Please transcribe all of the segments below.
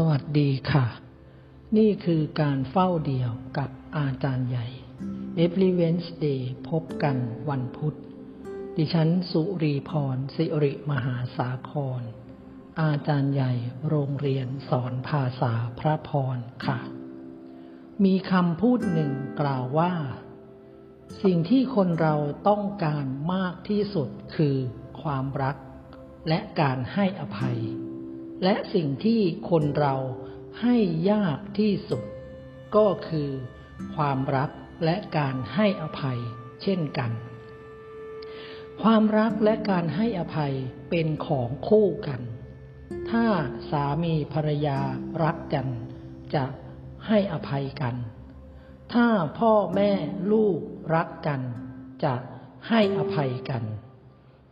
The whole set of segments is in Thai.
สวัสดีค่ะ นี่คือการเฝ้าเดี่ยวกับอาจารย์ใหญ่ Every Wednesday พบกันวันพุธ ดิฉันสุรีพร สิริมหาสาคร อาจารย์ใหญ่โรงเรียนสอนภาษาพระพรค่ะ มีคำพูดหนึ่งกล่าวว่า สิ่งที่คนเราต้องการมากที่สุดคือความรักและการให้อภัย และสิ่งที่คนเราให้ยากที่สุด ก็คือ ความรักและการให้อภัย เช่นกัน ความรักและการให้อภัยเป็นของคู่กัน ถ้าสามีภรรยารักกัน จะให้อภัยกัน ถ้าพ่อแม่ลูกรักกัน จะให้อภัยกัน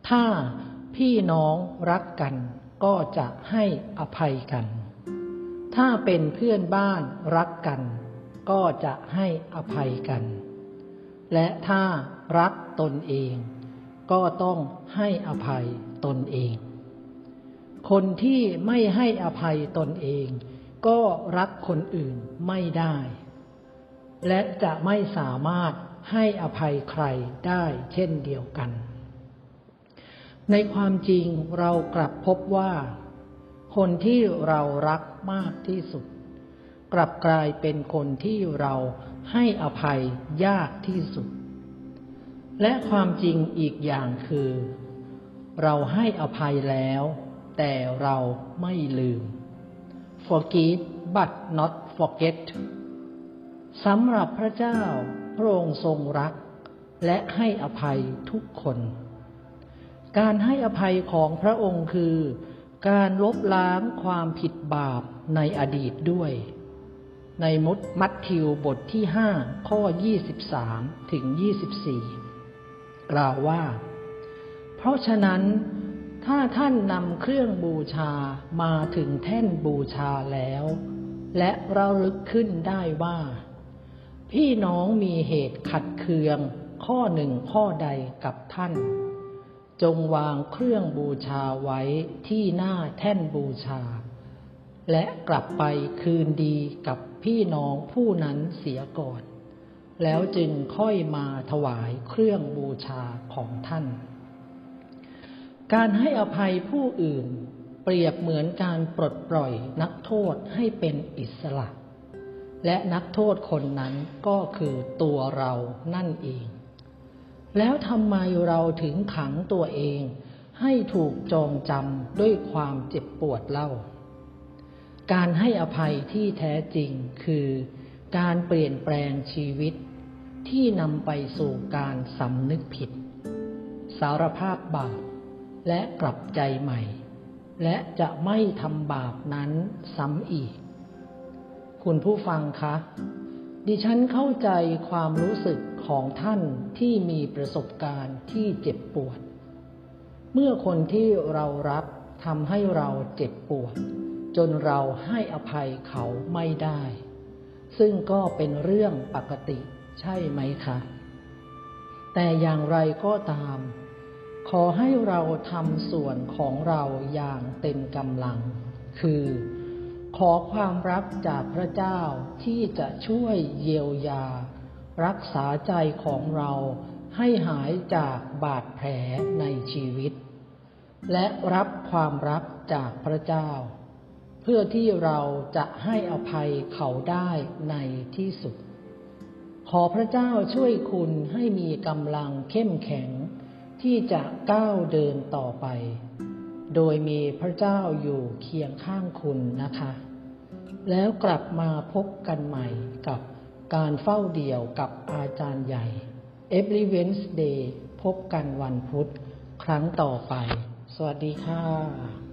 ถ้าพี่น้องรักกัน ก็จะให้อภัยกัน ถ้าเป็นเพื่อนบ้านรักกัน ก็จะให้อภัยกัน และถ้ารักตนเอง ก็ต้องให้อภัยตนเอง คนที่ไม่ให้อภัยตนเอง ก็รักคนอื่นไม่ได้ และจะไม่สามารถให้อภัยใครได้เช่นเดียวกัน ในความจริงเรากลับพบว่า คนที่เรารักมากที่สุด กลับกลายเป็นคนที่เราให้อภัยยากที่สุด และความจริงอีกอย่างคือ เราให้อภัยแล้ว แต่เราไม่ลืม forgive but not forget สำหรับพระเจ้าพระองค์ทรงรัก และให้อภัยทุกคน การให้อภัยของพระองค์คือ การลบล้างความผิดบาปในอดีตด้วย ในมุดมัทธิวบทที่ห้าข้อ 23 ถึง 24 กล่าวว่า เพราะฉะนั้น ถ้าท่านนำเครื่องบูชามาถึงแท่นบูชาแล้ว และเราลึกขึ้นได้ว่า พี่น้องมีเหตุขัดเคืองข้อหนึ่งข้อใดกับท่าน จงวางเครื่องบูชาไว้ที่หน้าแท่นบูชา และกลับไปคืนดีกับพี่น้องผู้นั้นเสียก่อน แล้วจึงค่อยมาถวายเครื่องบูชาของท่าน การให้อภัยผู้อื่นเปรียบเหมือนการปลดปล่อยนักโทษให้เป็นอิสระ และนักโทษคนนั้นก็คือตัวเรานั่นเอง แล้วทำไมเราถึงขังตัวเอง ให้ถูกจองจำด้วยความเจ็บปวดเล่า การให้อภัยที่แท้จริงคือการเปลี่ยนแปลงชีวิตที่นำไปสู่การสำนึกผิด สารภาพบาปและกลับใจใหม่ และจะไม่ทำบาปนั้นซ้ำอีก คุณผู้ฟังคะ ดิฉันเข้าใจความรู้สึก ของท่านที่มีประสบการณ์ที่เจ็บปวด เมื่อคนที่เรารักทำให้เราเจ็บปวด จนเราให้อภัยเขาไม่ได้ ซึ่งก็เป็นเรื่องปกติใช่ไหมคะ แต่อย่างไรก็ตาม ขอให้เราทำส่วนของเราอย่างเต็มกำลัง คือขอความรักจากพระเจ้าที่จะช่วยเยียวยา รักษาใจของเราให้หายจากบาดแผลในชีวิต และรับความรักจากพระเจ้า เพื่อที่เราจะให้อภัยเขาได้ในที่สุด ขอพระเจ้าช่วยคุณให้มีกำลังเข้มแข็งที่จะก้าวเดินต่อไป โดยมีพระเจ้าอยู่เคียงข้างคุณนะคะ แล้วกลับมาพบกันใหม่กับ การเฝ้าเดี่ยวกับอาจารย์ใหญ่ Every Wednesday พบกันวันพุธ ครั้งต่อไป สวัสดีค่ะ